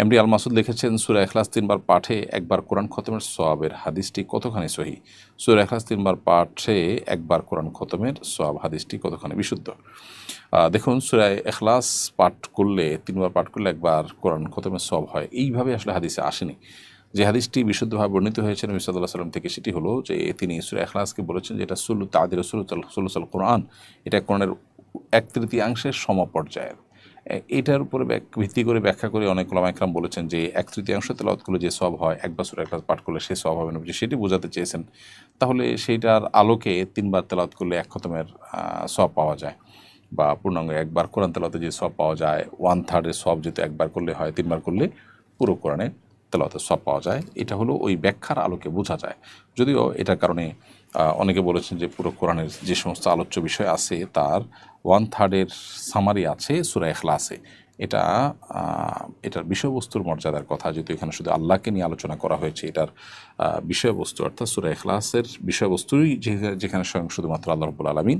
MD আল মাসুদ লিখেছেন, সুরা এখলাস তিনবার পাঠে একবার কোরআন খতমের সোয়াবের হাদিসটি কতখানি সহি? সুরা এখলাস তিনবার পাঠে একবার কোরআন খতমের সোয়াব হাদিসটি কতখানি বিশুদ্ধ? দেখুন সুরায় এখলাস পাঠ করলে, তিনবার পাঠ করলে একবার কোরআন খতমের সব হয়। এইভাবে আসলে হাদিসে আসেনি। যে হাদিসটি বিশুদ্ধভাবে বর্ণিত হয়েছে নবী সাল্লাহ সাল্লাম থেকে, সেটি হলো যে তিনি সুরা এখলাসকে বলেছেন যে এটা সুল্লু তাদের সুল্লুসাল কোরআন। এটা কোরআনের এক তৃতীয়াংশের সমপর্যায়ের। এটার উপরে ভিত্তি করে ব্যাখ্যা করে অনেক ওলামা একরাম বলেছেন যে এক তৃতীয়াংশ তেলাওয়াত করলে যে সব হয়, এক বছর এক পাঠ করলে সে সব হবে না সেটি বোঝাতে চেয়েছেন। তাহলে সেইটার আলোকে তিনবার তেলাওয়াত করলে এক খতমের সব পাওয়া যায় বা পূর্ণাঙ্গ একবার কোরআন তেলাতে যে সব পাওয়া যায় ওয়ান থার্ডের সব যেহেতু একবার করলে হয়, তিনবার করলে পুরো কোরআনে তেলাতে সব পাওয়া যায়। এটা হলো ওই ব্যাখ্যার আলোকে বোঝা যায়। যদিও এটার কারণে অনেকে বলেছেন যে পুরো কোরআনের যে সমস্ত আলোচ্য বিষয় আছে, তার ওয়ান থার্ডের সামারি আছে সুরা এখলাসে এটা এটার বিষয়বস্তুর মর্যাদার কথা, যেহেতু এখানে শুধু আল্লাহকে নিয়ে আলোচনা করা হয়েছে, এটার বিষয়বস্তু, অর্থাৎ সুরা এখলাসের বিষয়বস্তুই যেখানে স্বয়ং শুধুমাত্র আল্লাহ রব্বুল আলমিন।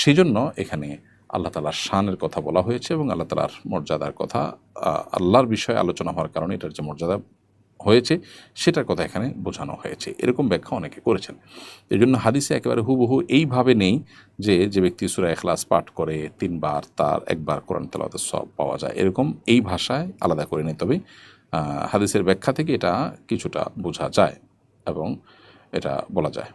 সেই জন্য এখানে আল্লাহ তালার শানের কথা বলা হয়েছে এবং আল্লাহ তালার মর্যাদার কথা আল্লাহর বিষয়ে আলোচনা হওয়ার কারণে এটার যে মর্যাদা হয়েছে, সেটার কথা এখানে বোঝানো হয়েছে। এরকম ব্যাখ্যা অনেকে করেছেন। এই জন্য হাদিসে একেবারে হুবহু এইভাবে নেই যে যে ব্যক্তি সুরা এখলাস পাঠ করে, তিনবার তার, একবার কোরআন তালাতে সব পাওয়া যায়। এরকম এই ভাষায় আলাদা করে নেই। তবে হাদিসের ব্যাখ্যা থেকে এটা কিছুটা বোঝা যায় এবং এটা বলা যায়।